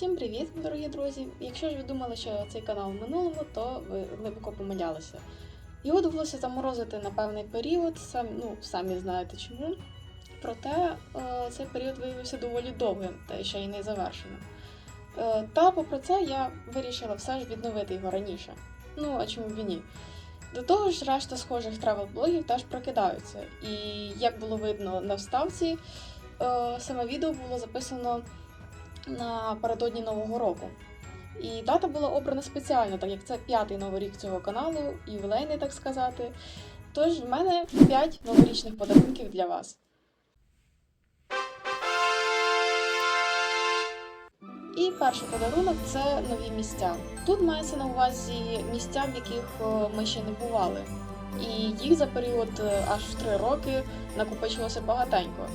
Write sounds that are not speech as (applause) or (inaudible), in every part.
Всім привіт, дорогі друзі! Якщо ж ви думали, що цей канал в минулому, то ви глибоко помилялися. Його довелося заморозити на певний період, сам, ну, самі знаєте чому. Проте е, цей період виявився доволі довгим та ще й не завершеним. Е, та попри це я вирішила все ж відновити його раніше. Ну, а чому б і ні? До того ж, решта схожих тревел-блогів теж прокидаються. І як було видно на вставці, е, саме відео було записано напередодні Нового року. І дата була обрана спеціально, так як це п'ятий новий рік цього каналу, ювілейний, так сказати. Тож в мене 5 новорічних подарунків для вас. І перший подарунок це нові місця. Тут мається на увазі місця, в яких е, ми ще не бували. І їх за період е, аж в 3 роки накопичилося багатенько.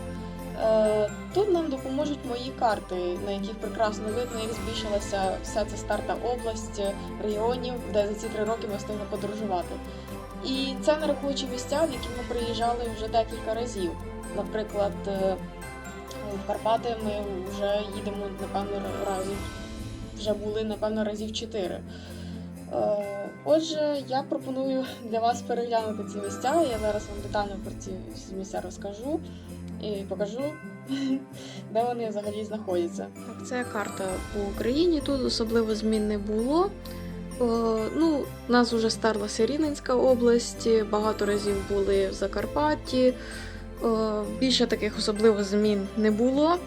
Е, Тут нам допоможуть мої карти, на яких прекрасно видно, як збільшилася вся ця старта область регіонів, де за ці три роки ми встигли подорожувати. І це не рахуючи місця, в які ми приїжджали вже декілька разів. Наприклад, е, в Карпати ми вже їдемо, напевно, разів, вже були, напевно, разів чотири. Е, Отже, я пропоную для вас переглянути ці місця. Я зараз вам детально про ці місця розкажу і покажу, (laughs) де вони взагалі знаходяться. Так, це карта по Україні. Тут особливо змін не було. О, ну, у нас вже старлася Рівненська область, багато разів були в Закарпатті. О, більше таких особливо змін не було.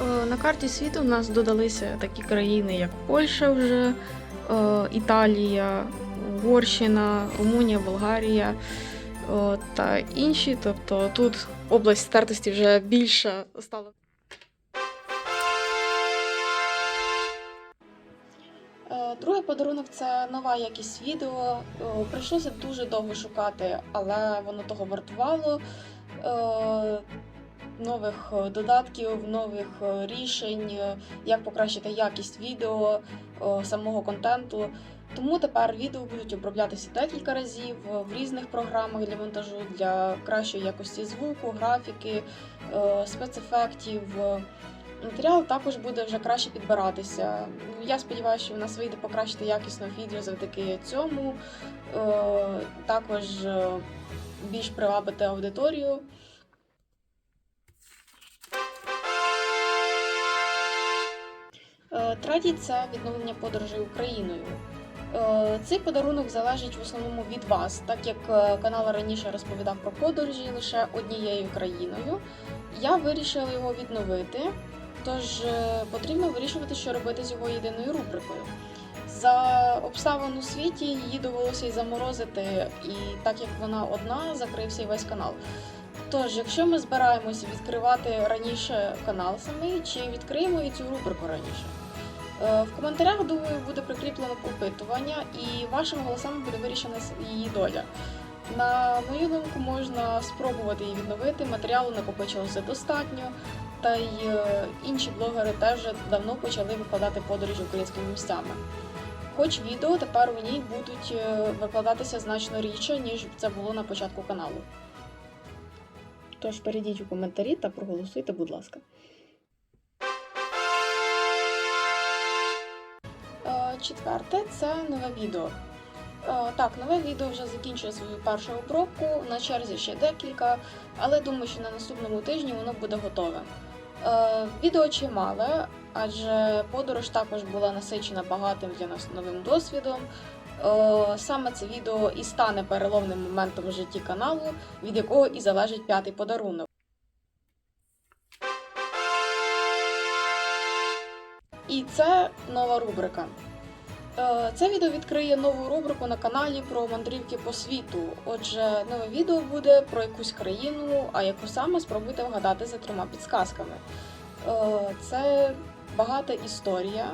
О, на карті світу в нас додалися такі країни, як Польща вже, Італія, Угорщина, Румунія, Болгарія та інші. Тобто тут область стертості вже більша стала. Е, Другий подарунок це нова якість відео. Е, Прийшлося дуже довго шукати, але воно того вартувало. Е, Нових додатків, нових рішень, як покращити якість відео, самого контенту. Тому тепер відео будуть оброблятися декілька разів е, в різних програмах для монтажу, для кращої якості звуку, графіки, е, спецефектів. Матеріал також буде вже краще підбиратися. Ну, Я сподіваюся, що в нас вийде покращити якісно відео завдяки цьому. Е, Також більш привабити аудиторію. Третій це відновлення подорожей Україною. Е, Цей подарунок залежить в основному від вас, так як е, канал раніше розповідав про подорожі лише однією країною. Я вирішила його відновити, тож е, потрібно вирішувати, що робити з його єдиною рубрикою. За обставин у світі її довелося й заморозити, і так як вона одна, закрився і весь канал. Тож, якщо ми збираємося відкривати раніше канал самий, чи відкриємо і цю рубрику раніше? Е, В коментарях, думаю, буде прикріплено опитування, і вашими голосами буде вирішена її доля. На мою думку, можна спробувати її відновити. Матеріалу накопичилося достатньо, та й е, інші блогери теж давно почали викладати подорожі українськими місцями. Хоч відео тепер у ній будуть е, викладатися значно рідше, ніж це було на початку каналу. Тож перейдіть у коментарі та проголосуйте, будь ласка. Четверте це нове відео. Е, Так, нове відео вже закінчує свою першу обробку. На черзі ще декілька, але думаю, що на наступному тижні воно буде готове. Е, Відео чимале, адже подорож також була насичена багатим для нас новим досвідом. Е, Саме це відео і стане переломним моментом в житті каналу, від якого і залежить п'ятий подарунок. І це нова рубрика. Е, Це відео відкриє нову рубрику на каналі про мандрівки по світу. Отже, нове відео буде про якусь країну, а яку саме спробуйте вгадати за трьома підсказками. Е, Це багата історія,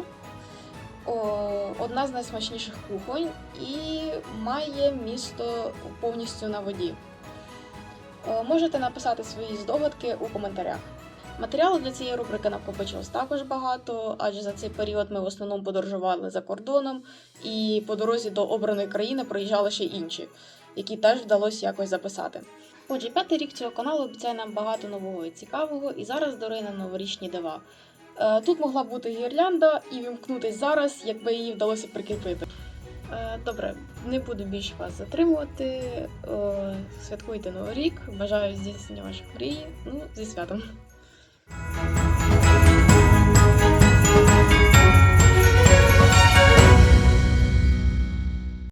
одна з найсмачніших кухонь і має місто повністю на воді. Е, Можете написати свої здогадки у коментарях. Матеріалу для цієї рубрики накопичилось також багато, адже за цей період ми в основному подорожували за кордоном, і по дорозі до обраної країни проїжджали ще інші, які теж вдалося якось записати. Отже, п'ятий рік цього каналу обіцяє нам багато нового і цікавого, і зараз дарує нам новорічні дива. Е, Тут могла бути гірлянда і вімкнутись зараз, якби її вдалося прикріпити. Е, Добре, не буду більше вас затримувати. Е, Святкуйте Новий рік. Бажаю здійснення ваших мрій. Ну, зі святом.